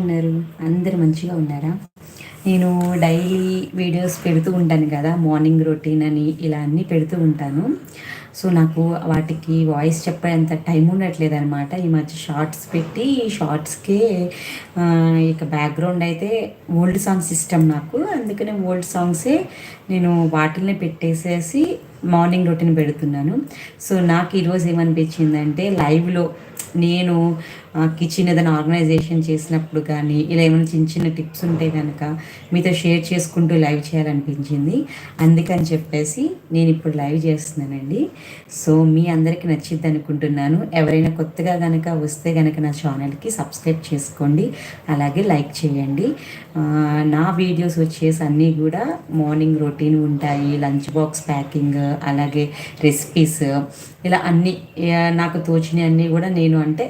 ఉన్నారు. అందరు మంచిగా ఉన్నారా? నేను డైలీ వీడియోస్ పెడుతూ ఉంటాను కదా మార్నింగ్ రొటీన్ అని ఇలా అన్నీ పెడుతూ ఉంటాను. సో నాకు వాటికి వాయిస్ చెప్పేంత టైం ఉండట్లేదు అనమాట ఈ మధ్య షార్ట్స్ పెట్టి షార్ట్స్కే ఇక బ్యాక్గ్రౌండ్ అయితే ఓల్డ్ సాంగ్స్ ఇష్టం నాకు. అందుకనే ఓల్డ్ సాంగ్సే నేను వాటిల్ని పెట్టేసేసి మార్నింగ్ రొటీన్ పెడుతున్నాను. సో నాకు ఈరోజు ఏమనిపించిందంటే లైవ్లో నేను కిచెన్ ఏదైనా ఆర్గనైజేషన్ చేసినప్పుడు కానీ ఇలా ఏమైనా చిన్న చిన్న టిప్స్ ఉంటే కనుక మీతో షేర్ చేసుకుంటూ లైవ్ చేయాలనిపించింది. అందుకని చెప్పేసి నేను ఇప్పుడు లైవ్ చేస్తున్నానండి. సో మీ అందరికీ నచ్చిద్ది అనుకుంటున్నాను. ఎవరైనా కొత్తగా కనుక వస్తే కనుక నా ఛానల్కి సబ్స్క్రైబ్ చేసుకోండి. అలాగే లైక్ చేయండి. నా వీడియోస్ వచ్చేసి అన్నీ కూడా మార్నింగ్ రొటీన్ ఉంటాయి లంచ్ బాక్స్ ప్యాకింగ్ అలాగే రెసిపీస్ ఇలా అన్నీ నాకు తోచినవి అన్నీ కూడా నేను అంటే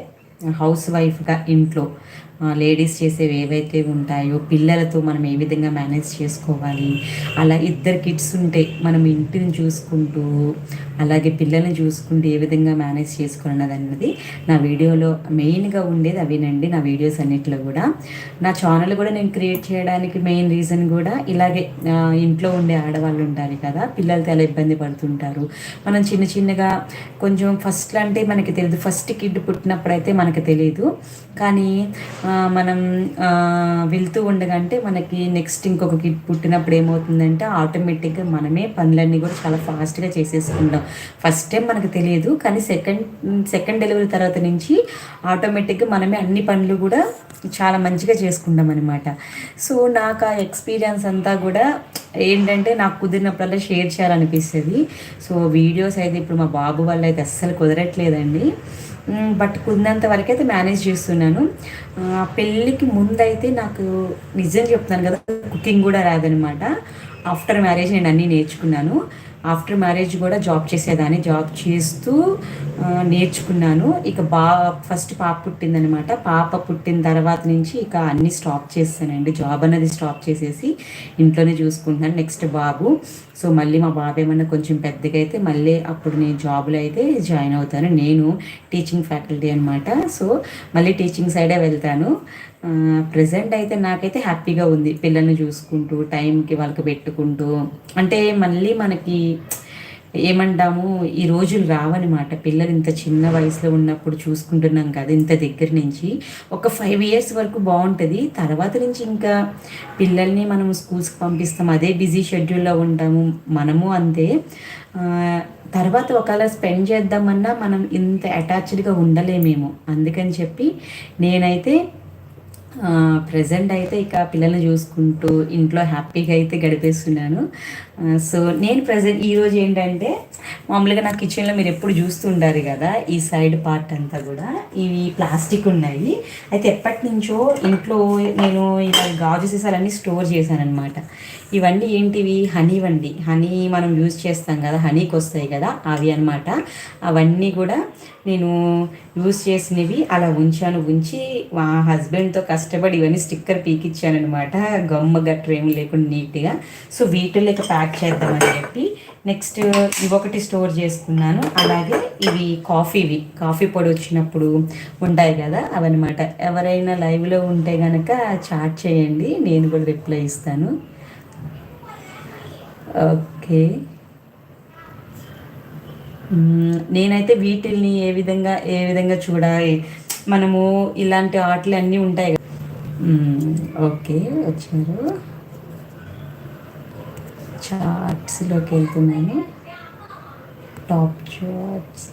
హౌస్ వైఫ్గా ఇంట్లో లేడీస్ చేసేవి ఏవైతే ఉంటాయో పిల్లలతో మనం ఏ విధంగా మేనేజ్ చేసుకోవాలి అలా ఇద్దరు కిడ్స్ ఉంటే మనం ఇంటిని చూసుకుంటూ అలాగే పిల్లల్ని చూసుకుంటూ ఏ విధంగా మేనేజ్ చేసుకోవాలన్నది అన్నది నా వీడియోలో మెయిన్గా ఉండేది అవినండి నా వీడియోస్ అన్నిట్లో కూడా. నా ఛానల్ కూడా నేను క్రియేట్ చేయడానికి మెయిన్ రీజన్ కూడా ఇలాగే ఇంట్లో ఉండే ఆడవాళ్ళు ఉంటారు కదా పిల్లలతో ఎలా ఇబ్బంది పడుతుంటారు. మనం చిన్న చిన్నగా కొంచెం ఫస్ట్ అంటే మనకి తెలియదు ఫస్ట్ కిడ్ పుట్టినప్పుడు అయితే మనకు తెలియదు కానీ మనం వెళ్తూ ఉండగంటే మనకి నెక్స్ట్ ఇంకొక కిడ్ పుట్టినప్పుడు ఏమవుతుందంటే ఆటోమేటిక్గా మనమే పనులన్నీ కూడా చాలా ఫాస్ట్గా చేసేసుకుంటాం. ఫస్ట్ టైం మనకు తెలియదు కానీ సెకండ్ సెకండ్ డెలివరీ తర్వాత నుంచి ఆటోమేటిక్గా మనమే అన్ని పనులు కూడా చాలా మంచిగా చేసుకుంటాం అనమాట సో నాకు ఆ ఎక్స్పీరియన్స్ అంతా కూడా ఏంటంటే నాకు కుదిరినప్పుడల్లా షేర్ చేయాలనిపిస్తుంది. సో వీడియోస్ అయితే ఇప్పుడు మా బాబు వల్ల అయితే అస్సలు కుదరట్లేదండి. బట్ కుదినంత వరకు అయితే మేనేజ్ చేస్తున్నాను. పెళ్ళికి ముందైతే నాకు నిజం చెప్తాను కదా కుకింగ్ కూడా రాదనమాట. ఆఫ్టర్ మ్యారేజ్ నేను అన్నీ నేర్చుకున్నాను. ఆఫ్టర్ మ్యారేజ్ కూడా జాబ్ చేసేదాన్ని జాబ్ చేస్తూ నేర్చుకున్నాను. ఇక బా ఫస్ట్ పాప పుట్టిందనమాట. పాప పుట్టిన తర్వాత నుంచి ఇక అన్నీ స్టాప్ చేస్తానండి. జాబ్ అనేది స్టాప్ చేసేసి ఇంట్లోనే చూసుకుంటున్నాను. నెక్స్ట్ బాబు. సో మళ్ళీ మా బాబు ఏమన్నా కొంచెం పెద్దగా అయితే మళ్ళీ అప్పుడు నేను జాబ్లో అయితే జాయిన్ అవుతాను. నేను టీచింగ్ ఫ్యాకల్టీ అనమాట సో మళ్ళీ టీచింగ్ సైడే వెళ్తాను. ప్రజెంట్ అయితే నాకైతే హ్యాపీగా ఉంది. పిల్లల్ని చూసుకుంటూ టైంకి వాళ్ళకి పెట్టుకుంటూ. అంటే మళ్ళీ మనకి ఏమంటాము? ఈ రోజులు రావన్నమాట పిల్లలు ఇంత చిన్న వయసులో ఉన్నప్పుడు చూసుకుంటున్నాం కదా ఇంత దగ్గర నుంచి. ఒక ఫైవ్ ఇయర్స్ వరకు బాగుంటుంది. తర్వాత నుంచి ఇంకా పిల్లల్ని మనం స్కూల్స్కి పంపిస్తాం. అదే బిజీ షెడ్యూల్లో ఉంటాము. మనము అంతే. తర్వాత ఒకవేళ స్పెండ్ చేద్దామన్నా మనం ఇంత అటాచ్డ్గా ఉండలేమేమో. అందుకని చెప్పి నేనైతే ప్రజెంట్ అయితే ఇక పిల్లల్ని చూసుకుంటూ ఇంట్లో హ్యాపీగా అయితే గడిపేస్తున్నాను. సో నేను ప్రజెంట్ ఈరోజు ఏంటంటే మామూలుగా నా కిచెన్లో మీరు ఎప్పుడు చూస్తుంటారు కదా ఈ సైడ్ పార్ట్ అంతా కూడా ఇవి ప్లాస్టిక్ ఉన్నాయి. అయితే ఎప్పటి నుంచో ఇంట్లో నేను ఇలా గాజు సీసాలన్నీ స్టోర్ చేశాను ఇవన్నీ ఏంటివి? హనీ వండి. హనీ మనం యూజ్ చేస్తాం కదా హనీకి వస్తాయి కదా అవి అనమాట అవన్నీ కూడా నేను యూజ్ చేసినవి అలా ఉంచాను ఉంచి మా హస్బెండ్తో కష్టపడి ఇవన్నీ స్టిక్కర్ పీకిచ్చానమాట గమ్మ గట్ర ఏమి లేకుండా నీట్గా సో వీటిలో ప్యాక్ చేద్దామని చెప్పి నెక్స్ట్ ఇవొకటి స్టోర్ చేసుకున్నాను. అలాగే ఇవి కాఫీవి. కాఫీ పొడి వచ్చినప్పుడు ఉంటాయి కదా అవన్నమాట. ఎవరైనా లైవ్లో ఉంటే కనుక చాట్ చేయండి. నేను కూడా రిప్లై ఇస్తాను. ఓకే. నేనైతే వీటిల్ని ఏ విధంగా ఏ విధంగా చూడాలి? మనము ఇలాంటి ఆటలు అన్నీ ఉంటాయి కదా. ఓకే. వచ్చారు. చార్ట్స్లోకి వెళ్తున్నాను టాప్ చార్ట్స్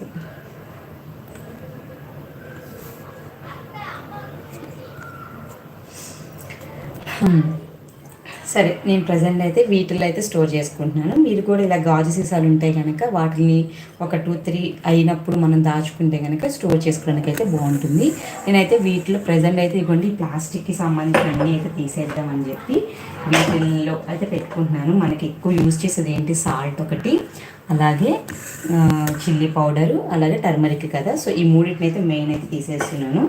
సరే నేను ప్రజెంట్ అయితే వీటిల్లో అయితే స్టోర్ చేసుకుంటున్నాను. మీరు కూడా ఇలా గాజు సీసాలు ఉంటాయి కనుక వాటిని ఒక టూ త్రీ అయినప్పుడు మనం దాచుకుంటే కనుక స్టోర్ చేసుకోవడానికి అయితే బాగుంటుంది. నేనైతే వీటిలో ప్రజెంట్ అయితే ఇవ్వండి ప్లాస్టిక్కి సంబంధించిన అన్నీ అయితే తీసేద్దామని చెప్పి వీటిల్లో అయితే పెట్టుకుంటున్నాను. మనకి ఎక్కువ యూజ్ చేసేది ఏంటి? సాల్ట్ ఒకటి అలాగే చిల్లీ పౌడరు అలాగే టర్మరిక్ కదా. సో ఈ మూడింటిని అయితే మెయిన్ అయితే తీసేస్తున్నాను.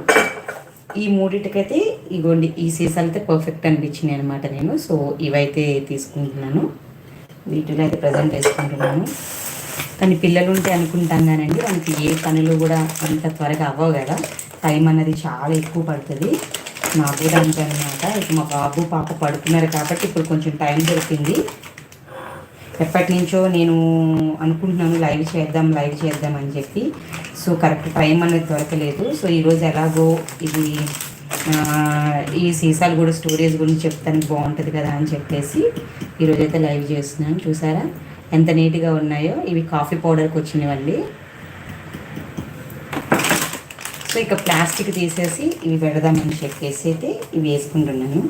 ఈ మూడింటికైతే ఇగోండి ఈ సీసాలు అయితే పర్ఫెక్ట్ అనిపించినాయి అనమాట నేను. సో ఇవైతే తీసుకుంటున్నాను. వీటిలో అయితే ప్రజెంట్ వేసుకుంటున్నాను. కానీ పిల్లలు ఉంటే అనుకుంటాం కానండి మనకి ఏ పనులు కూడా అంత త్వరగా అవ్వవు కదా. టైం అన్నది చాలా ఎక్కువ పడుతుంది. నాకు కూడా అంతే అనమాట ఇప్పుడు మా బాబు పాప పడుకున్నారు కాబట్టి ఇప్పుడు కొంచెం టైం దొరికింది. ఎప్పటి నుంచో నేను అనుకుంటున్నాను లైవ్ చేద్దాం లైవ్ చేద్దాం అని చెప్పి. సో కరెక్ట్ టైం అనేది దొరకలేదు. సో ఈరోజు ఎలాగో ఇది ఈ సీసాలు కూడా స్టోరేజ్ గురించి చెప్తానికి బాగుంటుంది కదా అని చెప్పేసి ఈరోజు అయితే లైవ్ చేస్తున్నాను. చూసారా? ఎంత నీట్గా ఉన్నాయో. ఇవి కాఫీ పౌడర్కి వచ్చినవండి. సో ఇక ప్లాస్టిక్ తీసేసి ఇవి పెడదామని చెప్పేసి అయితే ఇవి వేసుకుంటున్నాను.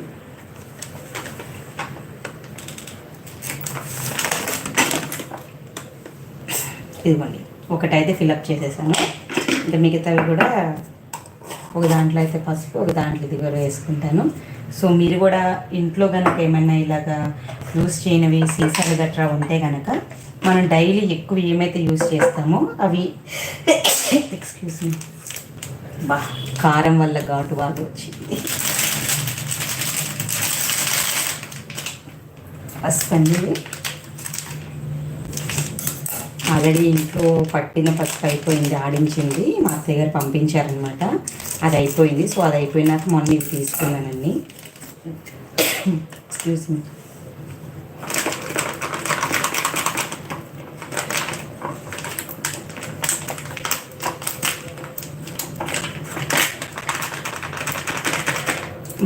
ఇదిగోండి. ఒకటైతే ఫిలప్ చేసేసాను. ఇంకా మిగతావి కూడా ఒక దాంట్లో అయితే పసుపు ఒక దాంట్లో ఇది కూడా వేసుకుంటాను. సో మీరు కూడా ఇంట్లో కనుక ఏమైనా ఇలాగా యూస్ చేయనివి సీసాలు గట్రా ఉంటే కనుక మనం డైలీ ఎక్కువ ఏమైతే యూస్ చేస్తామో అవి ఎక్స్క్యూజ్ మీ. బా కారం వల్ల ఘాటు బాగా వచ్చింది. పసుపు అండి. ఆల్రెడీ ఇంట్లో పట్టిన పసుపు అయిపోయింది ఆడించింది. మా అత్తయ్య గారు పంపించారనమాట అది అయిపోయింది. సో అది అయిపోయినాక మొన్న ఇది తీసుకున్నానండి ఎక్స్క్యూజ్ మీ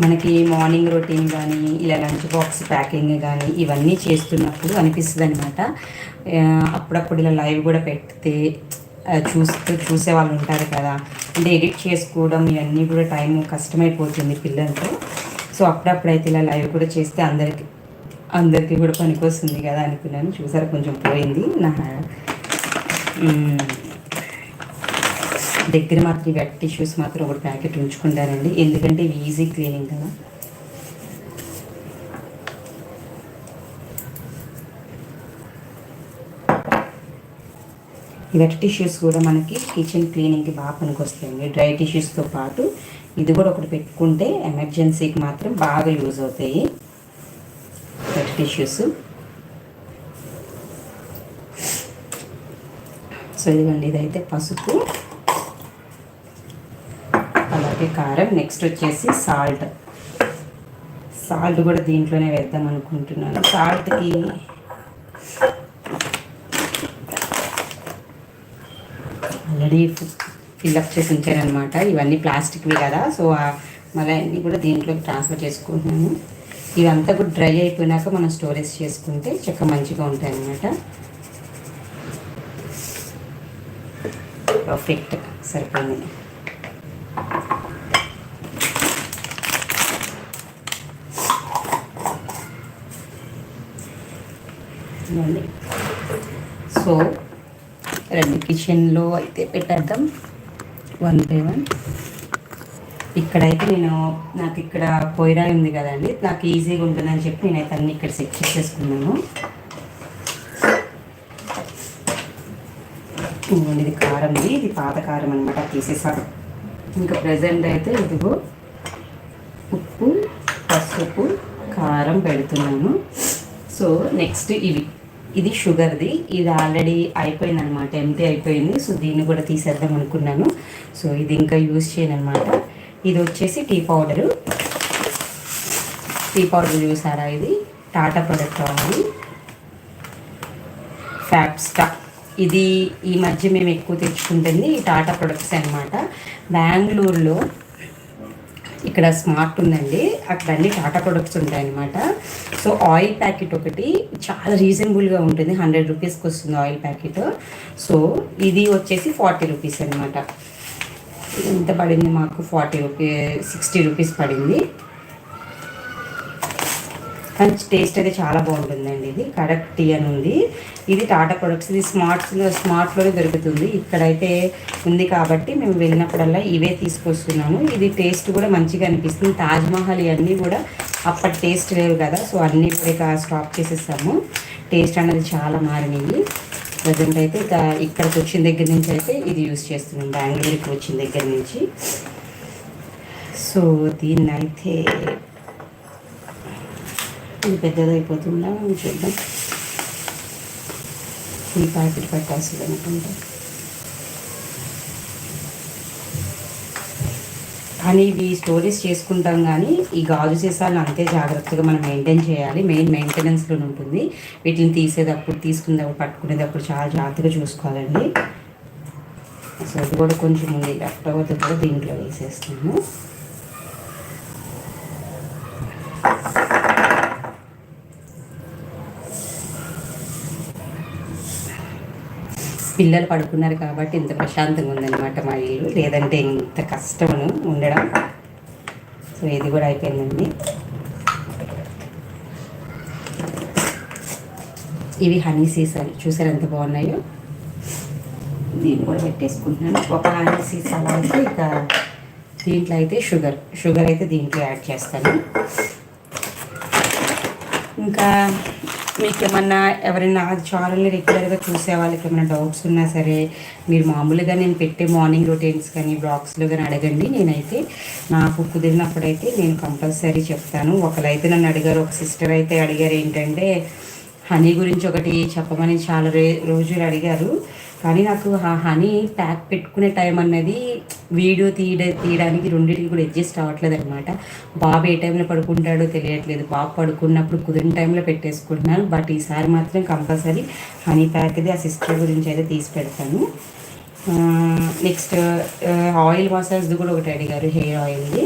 మనకి మార్నింగ్ రొటీన్ కానీ ఇలా లంచ్ బాక్స్ ప్యాకింగ్ కానీ ఇవన్నీ చేస్తున్నప్పుడు అనిపిస్తుంది అనమాట అప్పుడప్పుడు ఇలా లైవ్ కూడా పెడితే చూస్తూ చూసే వాళ్ళు ఉంటారు కదా. అంటే ఎడిట్ చేసుకోవడం ఇవన్నీ కూడా టైం కష్టమైపోతుంది పిల్లలతో. సో అప్పుడప్పుడు అయితే ఇలా లైవ్ కూడా చేస్తే అందరికి అందరికీ కూడా పనికొస్తుంది కదా అనుకున్నాను చూసారు కొంచెం పోయింది. నా దగ్గర మాత్రం వెట్ టిష్యూస్ మాత్రం ఒకటి ప్యాకెట్ ఉంచుకుంటానండి. ఎందుకంటే ఇవి ఈజీ క్లీనింగ్ కదా. వెట్ టిష్యూస్ కూడా మనకి కిచెన్ క్లీనింగ్కి బాగా పనికొస్తాయండి. డ్రై టిష్యూస్తో పాటు ఇది కూడా ఒకటి పెట్టుకుంటే ఎమర్జెన్సీకి మాత్రం బాగా యూజ్ అవుతాయి. వెట్ టిష్యూస్ సో ఇదిగోండి ఇదైతే పసుపు అలాగే కారం నెక్స్ట్ వచ్చేసి సాల్ట్ సాల్ట్ కూడా దీంట్లోనే వేద్దాం అనుకుంటున్నాను. సాల్ట్కి ఆల్రెడీ ఫిల్అప్ చేసి ఉంచారనమాట ఇవన్నీ ప్లాస్టిక్వి కదా. సో మళ్ళీ అన్నీ కూడా దీంట్లోకి ట్రాన్స్ఫర్ చేసుకుంటున్నాను ఇవంతా కూడా డ్రై అయిపోయినాక మనం స్టోరేజ్ చేసుకుంటే చక్క మంచిగా ఉంటాయి అన్నమాట పర్ఫెక్ట్ సరిపోయింది. సో రెండు. కిచెన్లో అయితే పెట్టేద్దాం. వన్ బై వన్ ఇక్కడైతే నేను నాకు ఇక్కడ పొయ్యిరాయి ఉంది కదండి. నాకు ఈజీగా ఉంటుందని చెప్పి నేనైతే అన్ని ఇక్కడ సెట్ చేసేసుకున్నాను. ఇది కారం ఇది పాత కారం అనమాట తీసేసాను. ఇంకా ప్రజెంట్ అయితే ఇదిగో ఉప్పు పసుపు కారం పెడుతున్నాను. సో నెక్స్ట్ ఇవి. ఇది షుగర్ది. ఇది ఆల్రెడీ అయిపోయింది అనమాట ఎంటీ అయిపోయింది. సో దీన్ని కూడా తీసేద్దాం అనుకున్నాను. సో ఇది ఇంకా యూజ్ చేయను అనమాట ఇది వచ్చేసి టీ పౌడరు. టీ పౌడర్ చూసారా ఇది? టాటా ప్రొడక్ట్ అవ్వాలి ఫ్యాప్స్టా ఇది ఈ మధ్య మేము ఎక్కువ తెచ్చుకుంటుంది టాటా ప్రొడక్ట్స్ అనమాట బెంగళూరులో ఇక్కడ స్మార్ట్ ఉందండి. అక్కడ అన్ని టాటా ప్రొడక్ట్స్ ఉంటాయన్నమాట. సో ఆయిల్ ప్యాకెట్ ఒకటి చాలా రీజనబుల్గా ఉంటుంది. హండ్రెడ్ రూపీస్కి వస్తుంది ఆయిల్ ప్యాకెట్ సో ఇది వచ్చేసి ఫార్టీ రూపీస్ అనమాట ఎంత పడింది మాకు? ఫార్టీ రూపీ సిక్స్టీ రూపీస్ పడింది. కానీ టేస్ట్ అయితే చాలా బాగుంటుందండి ఇది. కడక్ టీ అని ఉంది. ఇది టాటా ప్రొడక్ట్స్ ఇది స్మార్ట్ స్మార్ట్లోనే దొరుకుతుంది. ఇక్కడైతే ఉంది కాబట్టి మేము వెళ్ళినప్పుడల్లా ఇవే తీసుకొస్తున్నాము. ఇది టేస్ట్ కూడా మంచిగా అనిపిస్తుంది. తాజ్మహల్ ఇవన్నీ కూడా అప్పటి టేస్ట్ లేవు కదా సో అన్నీ కూడా ఇక స్టాప్ చేసేస్తాము టేస్ట్ అనేది చాలా మారినాయి. ప్రజెంట్ అయితే ఇక ఇక్కడికి వచ్చిన దగ్గర నుంచి అయితే ఇది యూస్ చేస్తున్నాం. బెంగళూరుకి వచ్చిన దగ్గర నుంచి. సో దీన్నైతే అయితే ఇది పెద్దదైపోతుందా చూద్దాం. ఈ ప్యాకెట్ పెట్టాల్సింది అనుకుంటా. కానీ ఇవి స్టోరేజ్ చేసుకుంటాం కానీ ఈ గాజు సీసాలను అంతే జాగ్రత్తగా మనం మెయింటైన్ చేయాలి. మెయిన్ మెయింటెనెన్స్లో ఉంటుంది. వీటిని తీసేటప్పుడు తీసుకునేటప్పుడు పట్టుకునేటప్పుడు చాలా జాగ్రత్తగా చూసుకోవాలండి. అసలు అది కూడా కొంచెం ఉంది. లెఫ్ట్ అవ్వదు కూడా దీంట్లో వేసేస్తాము పిల్లలు పడుకున్నారు కాబట్టి ఇంత ప్రశాంతంగా ఉందన్నమాట మా ఇల్లు. లేదంటే ఇంత కష్టము ఉండడం. సో ఇది కూడా అయిపోయిందండి. ఇవి హనీ సీసాలు. చూసారు ఎంత బాగున్నాయో? దీన్ని కూడా పెట్టేసుకుంటున్నాను. ఒక హనీ సీసా అయితే ఇక దీంట్లో అయితే షుగర్. షుగర్ అయితే దీంట్లో యాడ్ చేస్తాను. ఇంకా మీకు ఏమన్నా ఎవరైనా ఆ ఛానల్ని రెగ్యులర్గా చూసే వాళ్ళకి ఏమైనా డౌట్స్ ఉన్నా సరే మీరు మామూలుగా నేను పెట్టే మార్నింగ్ రొటీన్స్ కానీ బ్లాగ్స్లో కానీ అడగండి. నేనైతే నాకు కుదిరినప్పుడైతే నేను కంపల్సరీ చెప్తాను. ఒకరైతే నన్ను అడిగారు ఒక సిస్టర్ అయితే అడిగారు ఏంటంటే హనీ గురించి ఒకటి చెప్పమని చాలా రే రోజులు అడిగారు. కానీ నాకు ఆ హనీ ప్యాక్ పెట్టుకునే టైం అన్నది వీడియో తీయడ తీయడానికి రెండింటికి కూడా అడ్జస్ట్ అవ్వట్లేదు అనమాట బాబు ఏ టైంలో పడుకుంటాడో తెలియట్లేదు. బాబు పడుకున్నప్పుడు కుదిరిన టైంలో పెట్టేసుకుంటున్నాను. బట్ ఈసారి మాత్రం కంపల్సరీ హనీ ప్యాక్ది ఆ సిస్టర్ గురించి అయితే తీసి పెడతాను. నెక్స్ట్ ఆయిల్ మసాజ్ది కూడా ఒకటి అడిగారు హెయిర్ ఆయిల్ది.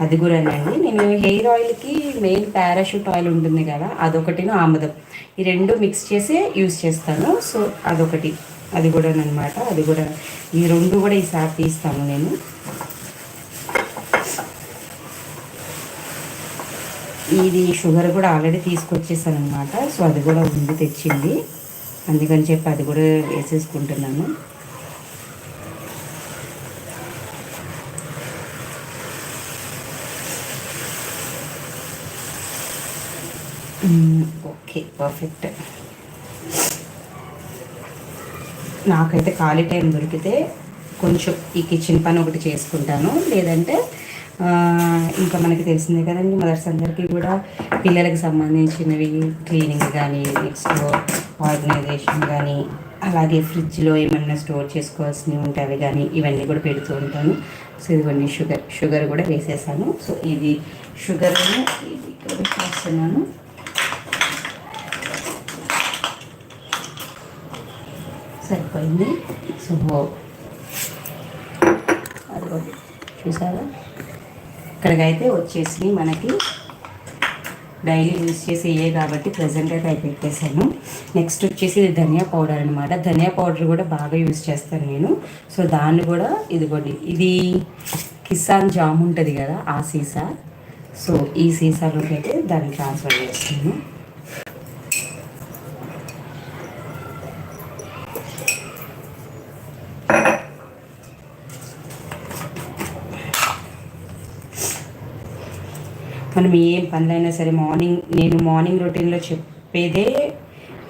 అది కూడా అండి నేను హెయిర్ ఆయిల్కి మెయిన్ పారాషూట్ ఆయిల్ ఉంటుంది కదా అదొకటిను ఆముదం. ఈ రెండు మిక్స్ చేసి యూస్ చేస్తాను. సో అదొకటి. అది కూడా అనమాట అది కూడా ఈ రెండు కూడా ఈసారి తీస్తాను నేను. ఇది షుగర్ కూడా ఆల్రెడీ తీసుకొచ్చేసాను అనమాట సో అది కూడా ఉంది తెచ్చింది. అందుకని చెప్పి అది కూడా వేసేసుకుంటున్నాను. Okay perfect. నాకైతే ఖాళీ టైం దొరికితే కొంచెం ఈ కిచెన్ పని ఒకటి చేసుకుంటాను. లేదంటే ఇంకా మనకి తెలిసిందే కదండి మదర్స్ అందరికీ కూడా పిల్లలకు సంబంధించినవి క్లీనింగ్ కానీ నెక్స్ట్ ఆర్గనైజేషన్ కానీ అలాగే ఫ్రిడ్జ్లో ఏమన్నా స్టోర్ చేసుకోవాల్సినవి ఉంటాయి కానీ ఇవన్నీ కూడా పెడుతూ ఉంటాను. సో ఇదిగోండి షుగర్ షుగర్ కూడా వేసేసాను. సో ఇది షుగర్ ఇది ఇక్కడ వేస్తున్నాను సరిపోయింది. సో అదిగో చూసారా? ఇక్కడికైతే వచ్చేసి మనకి డైలీ యూజ్ చేసేయే కాబట్టి ప్రజెంట్ అయితే పెట్టేశాను నెక్స్ట్ వచ్చేసి ఇది ధనియా పౌడర్ అనమాట ధనియా పౌడర్ కూడా బాగా యూజ్ చేస్తాను నేను. సో దాన్ని కూడా ఇదిగోండి ఇది కిసాన్ జామ్ ఉంటుంది కదా ఆ సీసా. సో ఈ సీసాలోకి అయితే దాన్ని ట్రాన్స్ఫర్ చేస్తాను మనం ఏం పనులైనా సరే మార్నింగ్ నేను మార్నింగ్ రొటీన్లో చెప్పేదే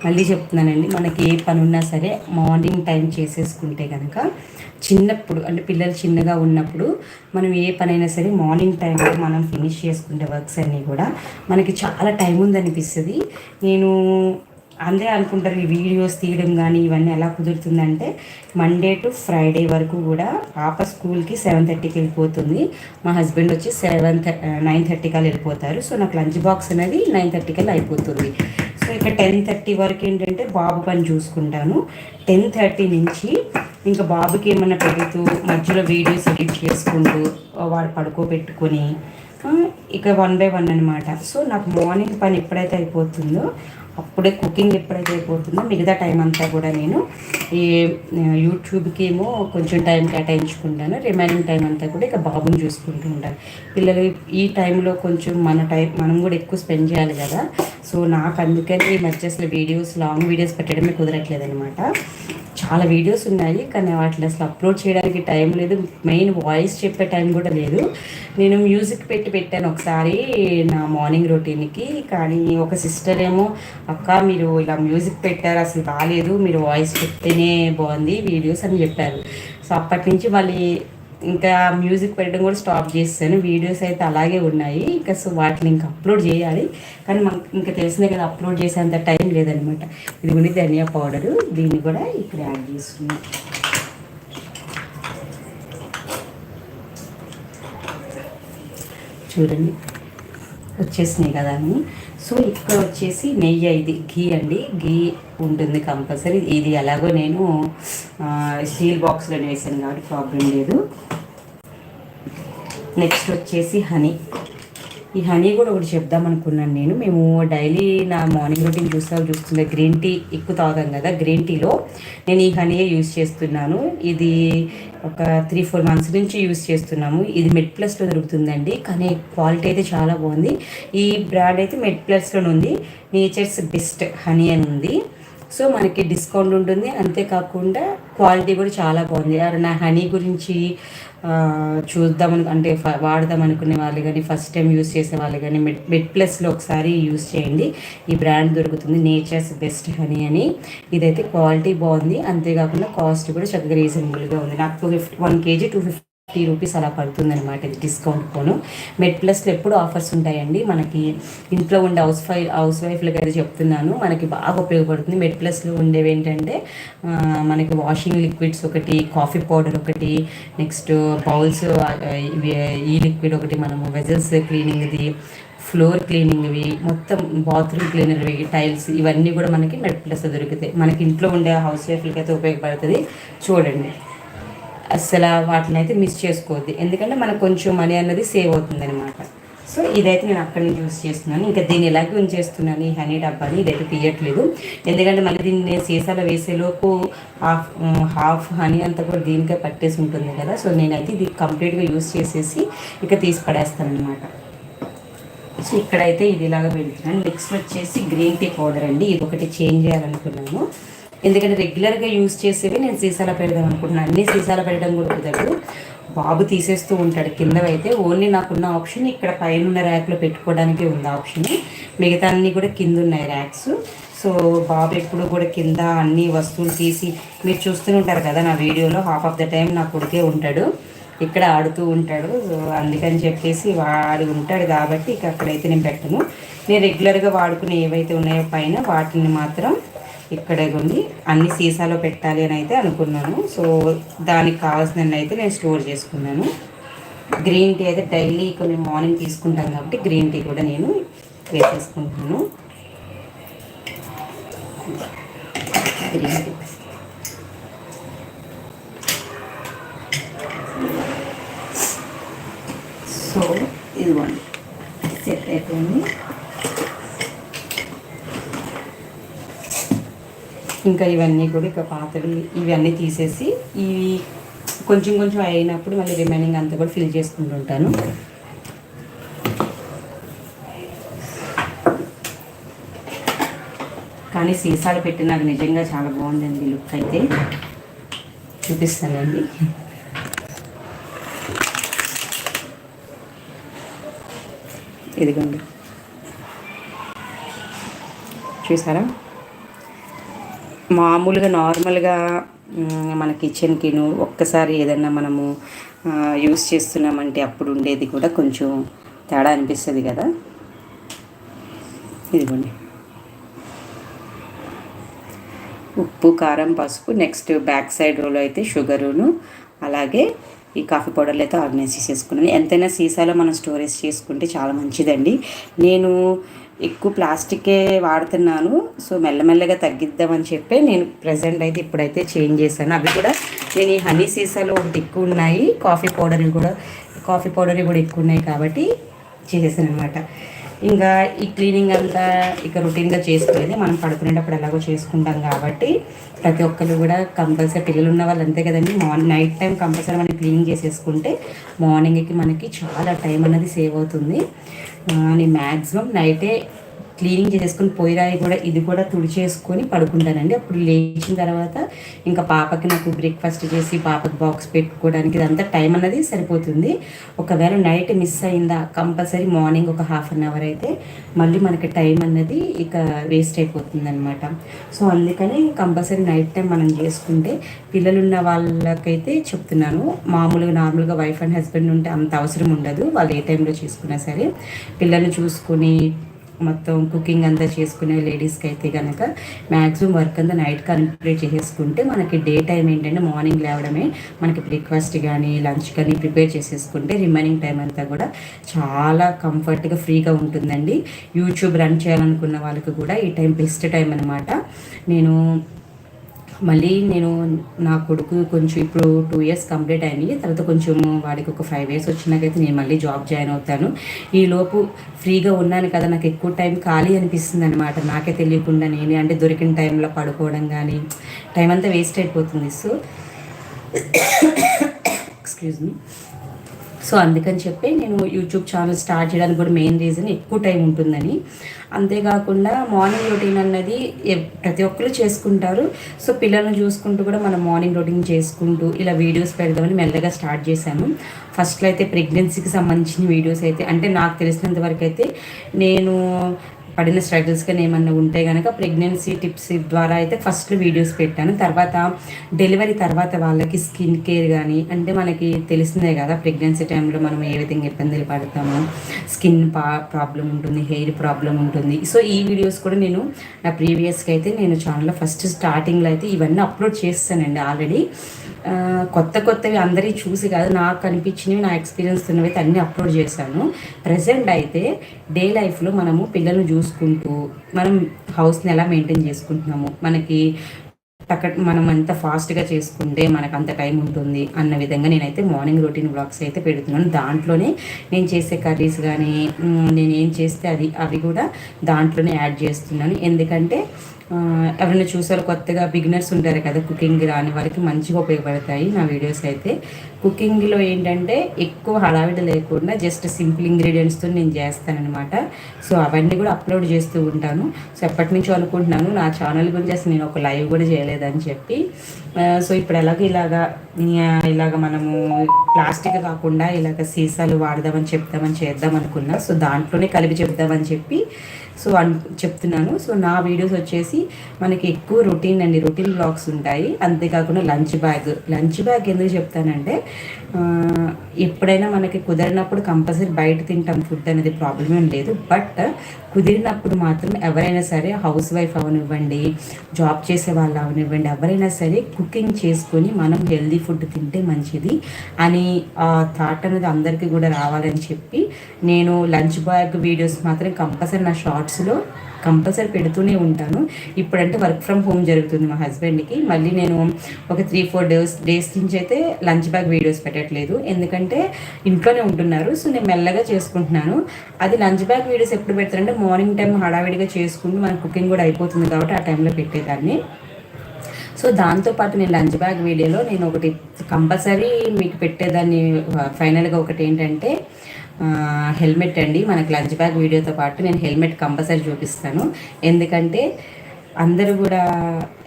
మళ్ళీ చెప్తున్నానండి. మనకి ఏ పని ఉన్నా సరే మార్నింగ్ టైం చేసేసుకుంటే కనుక చిన్నప్పుడు అంటే పిల్లలు చిన్నగా ఉన్నప్పుడు మనం ఏ పనైనా సరే మార్నింగ్ టైంలో మనం ఫినిష్ చేసుకుంటే వర్క్స్ అన్నీ కూడా మనకి చాలా టైం ఉందనిపిస్తుంది. నేను అందరూ అనుకుంటారు ఈ వీడియోస్ తీయడం కానీ ఇవన్నీ ఎలా కుదురుతుందంటే మండే టు ఫ్రైడే వరకు కూడా పాప స్కూల్కి సెవెన్ థర్టీకి వెళ్ళిపోతుంది. మా హస్బెండ్ వచ్చి సెవెన్ నైన్ థర్టీకి వెళ్ళిపోతారు. సో నాకు లంచ్ బాక్స్ అనేది నైన్ థర్టీకి అయిపోతుంది. సో ఇక టెన్ థర్టీ వరకు ఏంటంటే బాబు పని చూసుకుంటాను. టెన్ థర్టీ నుంచి ఇంకా బాబుకి ఏమైనా పెడుతూ మధ్యలో వీడియోస్ ఎడిట్ చేసుకుంటూ వాడు పడుకోబెట్టుకొని ఇక వన్ బై వన్ అనమాట సో నాకు మార్నింగ్ పని ఎప్పుడైతే అయిపోతుందో అప్పుడే కుకింగ్ ఎప్పుడైతే అయిపోతుందో మిగతా టైం అంతా కూడా నేను ఈ యూట్యూబ్కి ఏమో కొంచెం టైం కేటాయించుకుంటాను. రిమైనింగ్ టైం అంతా కూడా ఇక బాబుని చూసుకుంటూ ఉంటాను. పిల్లలు ఈ టైంలో కొంచెం మన టైం మనం కూడా ఎక్కువ స్పెండ్ చేయాలి కదా. సో నాకు అందుకని ఈ మధ్య అసలు వీడియోస్ లాంగ్ వీడియోస్ పెట్టడమే కుదరట్లేదు అనమాట చాలా వీడియోస్ ఉన్నాయి కానీ వాటిని అసలు అప్లోడ్ చేయడానికి టైం లేదు. మెయిన్ వాయిస్ చెప్పే టైం కూడా లేదు. నేను మ్యూజిక్ పెట్టి పెట్టాను ఒకసారి నా మార్నింగ్ రొటీన్కి. కానీ ఒక సిస్టర్ ఏమో అక్క మీరు ఇలా మ్యూజిక్ పెట్టారు అసలు రాలేదు. మీరు వాయిస్ చెప్తేనే బాగుంది వీడియోస్ అని చెప్పారు. సో అప్పటి నుంచి మళ్ళీ ఇంకా మ్యూజిక్ పెట్టడం కూడా స్టాప్ చేస్తాను. వీడియోస్ అయితే అలాగే ఉన్నాయి. ఇంకా సో వాటిని ఇంకా అప్లోడ్ చేయాలి. కానీ మనకు ఇంకా తెలిసిందే కదా అప్లోడ్ చేసేంత టైం లేదనమాట ఇది కూడా ధనియా పౌడరు. దీన్ని కూడా ఇక్కడ యాడ్ చేసుకున్నాను చూడండి. వచ్చేసినాయి కదా అని సో ఇక్కడ వచ్చేసి నెయ్యి ఇది ఘీ అండి. ఘీ ఉంటుంది కంపల్సరీ. ఇది ఎలాగో నేను స్టీల్ బాక్స్లో వేసాను కాబట్టి ప్రాబ్లం లేదు. నెక్స్ట్ వచ్చేసి హనీ. ఈ హనీ కూడా ఒకటి చెప్దాం అనుకున్నాను నేను. మేము డైలీ నా మార్నింగ్ రొటీన్ చూస్తా చూస్తుండే గ్రీన్ టీ ఎక్కువ తాగుతాం కదా గ్రీన్ టీలో. నేను ఈ హనీయే యూస్ చేస్తున్నాను. ఇది ఒక త్రీ ఫోర్ మంత్స్ నుంచి యూస్ చేస్తున్నాము. ఇది మెడ్ ప్లస్లో దొరుకుతుందండి కానీ క్వాలిటీ అయితే చాలా బాగుంది. ఈ బ్రాండ్ అయితే మెడ్ ప్లస్లో ఉంది. నేచర్స్ బెస్ట్ హనీ అని ఉంది. సో మనకి డిస్కౌంట్ ఉంటుంది. అంతేకాకుండా క్వాలిటీ కూడా చాలా బాగుంది. నా హనీ గురించి చూద్దామని అంటే వాడదాం అనుకునే వాళ్ళు కానీ ఫస్ట్ టైం యూస్ చేసే వాళ్ళు కానీ మెడ్ మెడ్ ప్లస్లో ఒకసారి యూస్ చేయండి. ఈ బ్రాండ్ దొరుకుతుంది. నేచర్స్ బెస్ట్ హనీ అని. ఇదైతే క్వాలిటీ బాగుంది. అంతేకాకుండా కాస్ట్ కూడా చక్కగా రీజనబుల్గా ఉంది. నాకు two fifty one K G two fifty fifty rupees అలా పడుతుంది అనమాట ఇది డిస్కౌంట్ కోను. మెడ్ ప్లస్లో ఎప్పుడు ఆఫర్స్ ఉంటాయండి. మనకి ఇంట్లో ఉండే హౌస్ వై హౌస్ వైఫ్లకి అయితే చెప్తున్నాను. మనకి బాగా ఉపయోగపడుతుంది. మెడ్ ప్లస్లో ఉండేవి ఏంటంటే మనకి వాషింగ్ లిక్విడ్స్ ఒకటి కాఫీ పౌడర్ ఒకటి నెక్స్ట్ బౌల్స్ ఈ లిక్విడ్ ఒకటి మనము వెజల్స్ క్లీనింగ్ది ఫ్లోర్ క్లీనింగ్వి మొత్తం బాత్రూమ్ క్లీనర్వి టైల్స్ ఇవన్నీ కూడా మనకి మెడ్ ప్లస్ దొరుకుతాయి. మనకి ఇంట్లో ఉండే హౌస్ వైఫ్లకి అయితే ఉపయోగపడుతుంది. చూడండి. అస్సలు వాటిని అయితే మిస్ చేసుకోవద్దు. ఎందుకంటే మనకు కొంచెం మనీ అన్నది సేవ్ అవుతుంది అనమాట సో ఇదైతే నేను అక్కడి నుంచి యూస్ చేస్తున్నాను. ఇంకా దీన్ని ఇలాగే ఉంచేస్తున్నాను ఈ హనీ డబ్బాని ఇదైతే తీయట్లేదు. ఎందుకంటే మళ్ళీ దీన్ని నేను సీసాలో వేసేలోపు హాఫ్ హాఫ్ హనీ అంతా కూడా దీనికే పట్టేసి ఉంటుంది కదా. సో నేనైతే ఇది కంప్లీట్గా యూస్ చేసేసి ఇక తీసి పడేస్తాను అనమాట సో ఇక్కడైతే ఇది ఇలాగ పెడుతున్నాను. నెక్స్ట్ వచ్చేసి గ్రీన్ టీ పౌడర్ అండి. ఇది ఒకటి చేంజ్ చేయాలనుకున్నాను. ఎందుకంటే రెగ్యులర్గా యూజ్ చేసేవి నేను సీసాలో పెడదాం అనుకుంటున్నాను. అన్ని సీసాలో పెట్టడం కూడా కుదరదు. బాబు తీసేస్తూ ఉంటాడు. కింద అయితే ఓన్లీ నాకున్న ఆప్షన్ ఇక్కడ పైన ఉన్న ర్యాక్లో పెట్టుకోవడానికి ఉంది ఆప్షన్. మిగతా అన్నీ కూడా కింద ఉన్నాయి ర్యాక్స్. సో బాబు ఎప్పుడు కూడా కింద అన్ని వస్తువులు తీసి మీరు చూస్తూనే ఉంటారు కదా నా వీడియోలో హాఫ్ ఆఫ్ ద టైం నా కొడుకే ఉంటాడు. ఇక్కడ ఆడుతూ ఉంటాడు. సో అందుకని చెప్పేసి వాడు ఉంటాడు కాబట్టి ఇక అక్కడైతే నేను పెట్టను. నేను రెగ్యులర్గా వాడుకునే ఏవైతే ఉన్నాయో పైన వాటిని మాత్రం ఇక్కడే ఉంది. అన్ని సీసాలో పెట్టాలి అని అయితే అనుకున్నాను. సో దానికి కావాల్సిన అయితే నేను స్టోర్ చేసుకున్నాను. గ్రీన్ టీ అయితే డైలీ కొన్ని మార్నింగ్ తీసుకుంటాను కాబట్టి గ్రీన్ టీ కూడా నేను వేసేసుకుంటాను గ్రీన్ టీ సో ఇదిగోండి సెట్ అయిపోయింది ఇంకా ఇవన్నీ కూడా ఇక పాతవి ఇవన్నీ తీసేసి ఇవి కొంచెం కొంచెం అయినప్పుడు మళ్ళీ రిమైనింగ్ అంతా కూడా ఫిల్ చేసుకుంటుంటాను కానీ సీసాలు పెట్టి నాకు నిజంగా చాలా బాగుందండి లుక్ అయితే. చూపిస్తానండి. ఇదిగోండి. చూసారా? మామూలుగా నార్మల్గా మన కిచెన్కిను ఒక్కసారి ఏదన్నా మనము యూస్ చేస్తున్నామంటే అప్పుడు ఉండేది కూడా కొంచెం తేడా అనిపిస్తుంది కదా. ఇదిగోండి. ఉప్పు కారం పసుపు నెక్స్ట్ బ్యాక్ సైడ్ రోలో అయితే షుగరును అలాగే ఈ కాఫీ పౌడర్లు అయితే ఆర్గనైజ్ చేసేసుకున్నాను. ఎంతైనా సీసాలో మనం స్టోరేజ్ చేసుకుంటే చాలా మంచిదండి. నేను ఎక్కువ ప్లాస్టికే వాడుతున్నాను. సో మెల్లమెల్లగా తగ్గిద్దామని చెప్పి నేను ప్రజెంట్ అయితే ఇప్పుడైతే చేంజ్ చేశాను. అవి కూడా నేను ఈ హనీ సీసాలో ఒకటి ఎక్కువ ఉన్నాయి. కాఫీ పౌడర్ కూడా కాఫీ పౌడర్ కూడా ఎక్కువ ఉన్నాయి కాబట్టి చేశాను అనమాట ఇంకా ఈ క్లీనింగ్ అంతా ఇక రొటీన్గా చేసుకునేది మనం పడుకునేటప్పుడు ఎలాగో చేసుకుంటాం కాబట్టి ప్రతి ఒక్కరు కూడా కంపల్సరీ పిల్లలు ఉన్న వాళ్ళు అంతే కదండి. మార్నింగ్ నైట్ టైం కంపల్సరీ మనం క్లీన్ చేసేసుకుంటే మార్నింగ్కి మనకి చాలా టైం అనేది సేవ్ అవుతుంది. నేను మ్యాక్సిమం నైటే క్లీనింగ్ చేసుకుని పొయ్యిరాయి కూడా ఇది కూడా తుడిచేసుకొని పడుకుంటానండి. అప్పుడు లేచిన తర్వాత ఇంకా పాపకి నాకు బ్రేక్ఫాస్ట్ చేసి పాపకి బాక్స్ పెట్టుకోవడానికి ఇదంతా టైం అన్నది సరిపోతుంది. ఒకవేళ నైట్ మిస్ అయిందా కంపల్సరీ మార్నింగ్ ఒక హాఫ్ అన్ అవర్ అయితే మళ్ళీ మనకి టైం అన్నది ఇక వేస్ట్ అయిపోతుంది అనమాట సో అందుకని కంపల్సరీ నైట్ టైం మనం చేసుకుంటే పిల్లలున్న వాళ్ళకైతే చెప్తున్నాను మామూలుగా నార్మల్గా వైఫ్ అండ్ హస్బెండ్ ఉంటే అంత అవసరం ఉండదు. వాళ్ళు ఏ టైంలో చేసుకున్నా సరే పిల్లల్ని చూసుకొని మొత్తం కుకింగ్ అంతా చేసుకునే లేడీస్కి అయితే కనుక మ్యాక్సిమం వర్క్ అంతా నైట్ కంప్లీట్ చేసేసుకుంటే మనకి డే టైం ఏంటంటే మార్నింగ్ లేవడమే మనకి బ్రేక్ఫాస్ట్ కానీ లంచ్ కానీ ప్రిపేర్ చేసేసుకుంటే రిమైనింగ్ టైం అంతా కూడా చాలా కంఫర్ట్గా ఫ్రీగా ఉంటుందండి. యూట్యూబ్ రన్ చేయాలనుకున్న వాళ్ళకి కూడా ఈ టైం బెస్ట్ టైం అనమాట నేను మళ్ళీ నేను నా కొడుకు కొంచెం ఇప్పుడు టూ ఇయర్స్ కంప్లీట్ అయినాయి తర్వాత కొంచెం వాడికి ఒక ఫైవ్ ఇయర్స్ వచ్చినాకైతే నేను మళ్ళీ జాబ్ జాయిన్ అవుతాను. ఈలోపు ఫ్రీగా ఉన్నాను కదా నాకు ఎక్కువ టైం ఖాళీ అనిపిస్తుంది అనమాట నాకే తెలియకుండా నేనే అంటే దొరికిన టైంలో పడుకోవడం కానీ టైం అంతా వేస్ట్ అయిపోతుంది. సో ఎక్స్క్యూజ్ మీ సో అందుకని చెప్పి నేను యూట్యూబ్ ఛానల్ స్టార్ట్ చేయడానికి కూడా మెయిన్ రీజన్ ఎక్కువ టైం ఉంటుందని. అంతేకాకుండా మార్నింగ్ రొటీన్ అన్నది ప్రతి ఒక్కరు చేసుకుంటారు. సో పిల్లలను చూసుకుంటూ కూడా మనం మార్నింగ్ రొటీన్ చేసుకుంటూ ఇలా వీడియోస్ పెడదామని మెల్లగా స్టార్ట్ చేశాను ఫస్ట్లో అయితే ప్రెగ్నెన్సీకి సంబంధించిన వీడియోస్ అయితే అంటే నాకు తెలిసినంత వరకు అయితే నేను పడిన స్ట్రగుల్స్ కానీ ఏమన్నా ఉంటే కనుక ప్రెగ్నెన్సీ టిప్స్ ద్వారా అయితే ఫస్ట్ వీడియోస్ పెట్టాను. తర్వాత డెలివరీ తర్వాత వాళ్ళకి స్కిన్ కేర్ కానీ అంటే మనకి తెలిసిందే కదా ప్రెగ్నెన్సీ టైంలో మనం ఏ విధంగా ఇబ్బందులు పడతాము. స్కిన్ పా ప్రాబ్లం ఉంటుంది హెయిర్ ప్రాబ్లం ఉంటుంది. సో ఈ వీడియోస్ కూడా నేను నా ప్రీవియస్గా అయితే నేను ఛానల్లో ఫస్ట్ స్టార్టింగ్లో అయితే ఇవన్నీ అప్లోడ్ చేస్తానండి ఆల్రెడీ కొత్త కొత్తవి అందరి చూసి కాదు నాకు అనిపించినవి నా ఎక్స్పీరియన్స్ ఉన్నవి అయితే అన్నీ అప్లోడ్ చేశాను. ప్రజెంట్ అయితే డే లైఫ్లో మనము పిల్లల్ని చూసుకుంటూ మనం హౌస్ని ఎలా మెయింటైన్ చేసుకుంటున్నాము మనకి టక మనం అంత ఫాస్ట్గా చేసుకుంటే మనకు అంత టైం ఉంటుంది అన్న విధంగా నేనైతే మార్నింగ్ రొటీన్ బ్లాగ్స్ అయితే పెడుతున్నాను. దాంట్లోనే నేను చేసే కర్రీస్ కానీ నేను ఏం చేస్తే అది అవి కూడా దాంట్లోనే యాడ్ చేస్తున్నాను. ఎందుకంటే ఎవరైనా చూసారు కొత్తగా బిగినర్స్ ఉంటారు కదా కుకింగ్ రాని వారికి మంచిగా ఉపయోగపడతాయి నా వీడియోస్ అయితే. కుకింగ్లో ఏంటంటే ఎక్కువ హడావిడి లేకుండా జస్ట్ సింపుల్ ఇంగ్రీడియంట్స్తో నేను చేస్తానమాట సో అవన్నీ కూడా అప్లోడ్ చేస్తూ ఉంటాను. సో ఎప్పటి నుంచో అనుకుంటున్నాను నా ఛానల్ గురించి అసలు నేను ఒక లైవ్ కూడా చేయలేదని చెప్పి. సో ఇప్పుడు ఎలాగ ఇలాగా ఇలాగ మనము ప్లాస్టిక్ కాకుండా ఇలాగ సీసాలు వాడదామని చెప్దామని చేద్దాం అనుకున్నా. సో దాంట్లోనే కలిపి చెప్దామని చెప్పి సో అన్ చెప్తున్నాను. సో నా వీడియోస్ వచ్చేసి మనకి ఎక్కువ రొటీన్ అండి. రొటీన్ బ్లాగ్స్ ఉంటాయి. అంతేకాకుండా లంచ్ బ్యాగ్. లంచ్ బ్యాగ్ ఎందుకు చెప్తానంటే ఎప్పుడైనా మనకి కుదిరినప్పుడు కంపల్సరీ బయట తింటాం ఫుడ్ అనేది ప్రాబ్లం ఏం లేదు. బట్ కుదిరినప్పుడు మాత్రం ఎవరైనా సరే హౌస్ వైఫ్ అవనివ్వండి జాబ్ చేసే వాళ్ళు అవనివ్వండి ఎవరైనా సరే కుకింగ్ చేసుకొని మనం హెల్దీ ఫుడ్ తింటే మంచిది అని ఆ థాట్ అనేది అందరికీ కూడా రావాలని చెప్పి నేను లంచ్ బ్యాగ్ వీడియోస్ మాత్రం కంపల్సరీ నా షార్ట్స్లో కంపల్సరీ పెడుతూనే ఉంటాను. ఇప్పుడంటే వర్క్ ఫ్రమ్ హోమ్ జరుగుతుంది మా హస్బెండ్కి. మళ్ళీ నేను ఒక త్రీ ఫోర్ డేస్ డేస్ నుంచి అయితే లంచ్ బ్యాగ్ వీడియోస్ పెట్టట్లేదు. ఎందుకంటే ఇంట్లోనే ఉంటున్నారు. సో నేను మెల్లగా చేసుకుంటున్నాను. అది లంచ్ బ్యాగ్ వీడియోస్ ఎప్పుడు పెడతారంటే మార్నింగ్ టైం హడావిడిగా చేసుకుంటూ మన కుకింగ్ కూడా అయిపోతుంది కాబట్టి ఆ టైంలో పెట్టేదాన్ని. సో దాంతోపాటు నేను లంచ్ బ్యాగ్ వీడియోలో నేను ఒకటి కంపల్సరీ మీకు పెట్టేదాన్ని ఫైనల్గా ఒకటి ఏంటంటే హెల్మెట్ అండి. మనకు లంచ్ బ్యాగ్ వీడియోతో పాటు నేను హెల్మెట్ కంపల్సరీ చూపిస్తాను. ఎందుకంటే అందరూ కూడా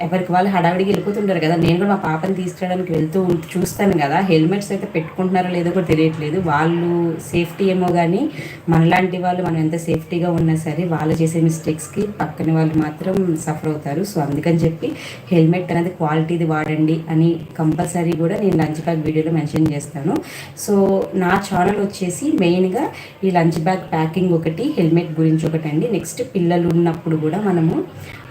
ఎవరికి వాళ్ళు హడావిడికి వెళ్ళిపోతుంటారు కదా. నేను కూడా మా పాపని తీసుకురావడానికి వెళ్తూ చూస్తాను కదా. హెల్మెట్స్ అయితే పెట్టుకుంటున్నారో లేదో కూడా తెలియట్లేదు. వాళ్ళు సేఫ్టీ ఏమో కానీ మనలాంటి వాళ్ళు మనం ఎంత సేఫ్టీగా ఉన్నా సరే వాళ్ళు చేసే మిస్టేక్స్కి పక్కన వాళ్ళు మాత్రం సఫర్ అవుతారు. సో అందుకని చెప్పి హెల్మెట్ అనేది క్వాలిటీది వాడండి అని కంపల్సరీ కూడా నేను లంచ్ బ్యాగ్ వీడియోలో మెన్షన్ చేస్తాను. సో నా ఛానల్ వచ్చేసి మెయిన్గా ఈ లంచ్ బ్యాగ్ ప్యాకింగ్ ఒకటి హెల్మెట్ గురించి ఒకటి అండి నెక్స్ట్ పిల్లలు ఉన్నప్పుడు కూడా మనము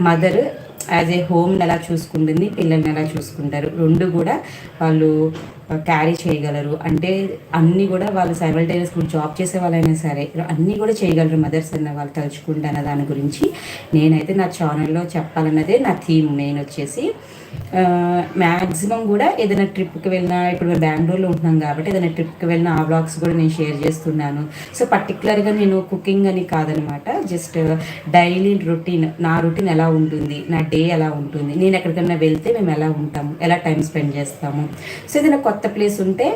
మదర్ యాజ్ ఏ హోమ్ని ఎలా చూసుకుంటుంది పిల్లల్ని ఎలా చూసుకుంటారు రెండు కూడా వాళ్ళు క్యారీ చేయగలరు. అంటే అన్నీ కూడా వాళ్ళు సైమల్టైనస్ జాబ్ చేసే వాళ్ళైనా సరే అన్నీ కూడా చేయగలరు మదర్స్ అన్న వాళ్ళు తలుచుకుంటే దాని గురించి. నేనైతే నా ఛానల్లో చెప్పాలన్నదే నా థీమ్. మెయిన్ వచ్చేసి మ్యాక్సిమం కూడా ఏదైనా ట్రిప్కి వెళ్ళినా ఇప్పుడు మేము బెంగళూరులో ఉంటున్నాం కాబట్టి ఏదైనా ట్రిప్కి వెళ్ళిన ఆ బ్లాగ్స్ కూడా నేను షేర్ చేస్తున్నాను. సో పర్టికులర్గా నేను కుకింగ్ అని కాదనమాట. జస్ట్ డైలీ రొటీన్ నా రొటీన్ ఎలా ఉంటుంది నా డే ఎలా ఉంటుంది నేను ఎక్కడికైనా వెళ్తే మేము ఎలా ఉంటాము ఎలా టైం స్పెండ్ చేస్తాము. సో ఏదైనా కొత్త ప్లేస్ ఉంటే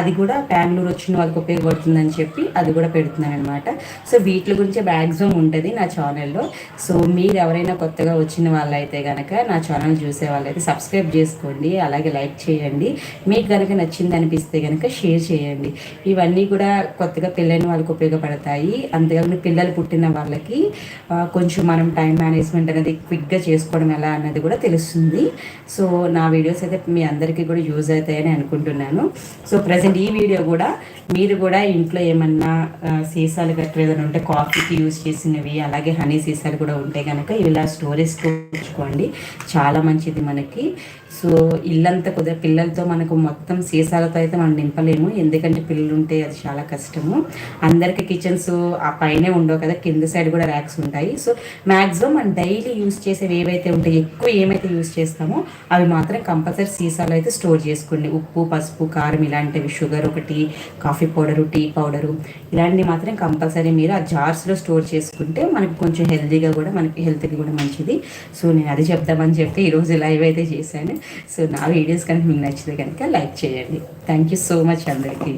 అది కూడా బెంగళూరు వచ్చిన వాళ్ళకి ఉపయోగపడుతుందని చెప్పి అది కూడా పెడుతున్నాను అనమాట సో వీటి గురించి మ్యాక్సిమం ఉంటుంది నా ఛానల్లో సో మీరు ఎవరైనా కొత్తగా వచ్చిన వాళ్ళైతే కనుక నా ఛానల్ చూసే వాళ్ళైతే సబ్స్క్రైబ్ చేసుకోండి అలాగే లైక్ చేయండి. మీకు కనుక నచ్చింది అనిపిస్తే కనుక షేర్ చేయండి. ఇవన్నీ కూడా కొత్తగా పెళ్ళైన వాళ్ళకి ఉపయోగపడతాయి. అంతేకాకుండా పిల్లలు పుట్టిన వాళ్ళకి కొంచెం మనం టైం మేనేజ్మెంట్ అనేది క్విక్గా చేసుకోవడం ఎలా అన్నది కూడా తెలుస్తుంది. సో నా వీడియోస్ అయితే మీ అందరికీ కూడా యూజ్ అవుతాయని అనుకుంటున్నాను. సో ప్రజెంట్ ఈ వీడియో కూడా మీరు కూడా ఇంట్లో ఏమన్నా సీసాలు గట్రా ఏదైనా ఉంటే కాఫీకి యూజ్ చేసినవి అలాగే హనీ సీసాలు కూడా ఉంటే కనుక ఇలా స్టోరేజ్ ఉంచుకోండి. చాలా మంచిది మనకి. సో ఇల్లంతా కుదర పిల్లలతో మనకు మొత్తం సీసాలతో అయితే మనం నింపలేము. ఎందుకంటే పిల్లలు ఉంటే అది చాలా కష్టము. అందరికీ కిచెన్స్ ఆ పైనే ఉండవు కదా కింద సైడ్ కూడా ర్యాక్స్ ఉంటాయి. సో మ్యాక్సిమం మనం డైలీ యూస్ చేసేవి ఏవైతే ఉంటాయి ఎక్కువ ఏమైతే యూస్ చేస్తామో అవి మాత్రం కంపల్సరీ సీసాలో అయితే స్టోర్ చేసుకోండి. ఉప్పు పసుపు కారం ఇలాంటివి షుగర్ ఒకటి కాఫీ పౌడరు టీ పౌడరు ఇలాంటివి మాత్రం కంపల్సరీ మీరు ఆ జార్స్లో స్టోర్ చేసుకుంటే మనకు కొంచెం హెల్తీగా కూడా మనకి హెల్త్కి కూడా మంచిది. సో నేను అది చెప్దామని చెప్పి ఈరోజు లైవ్ అయితే చేశాను. సో నా వీడియోస్ కనుక మీకు నచ్చితే కనుక లైక్ చేయండి. థ్యాంక్ యూ సో మచ్ అందరికీ.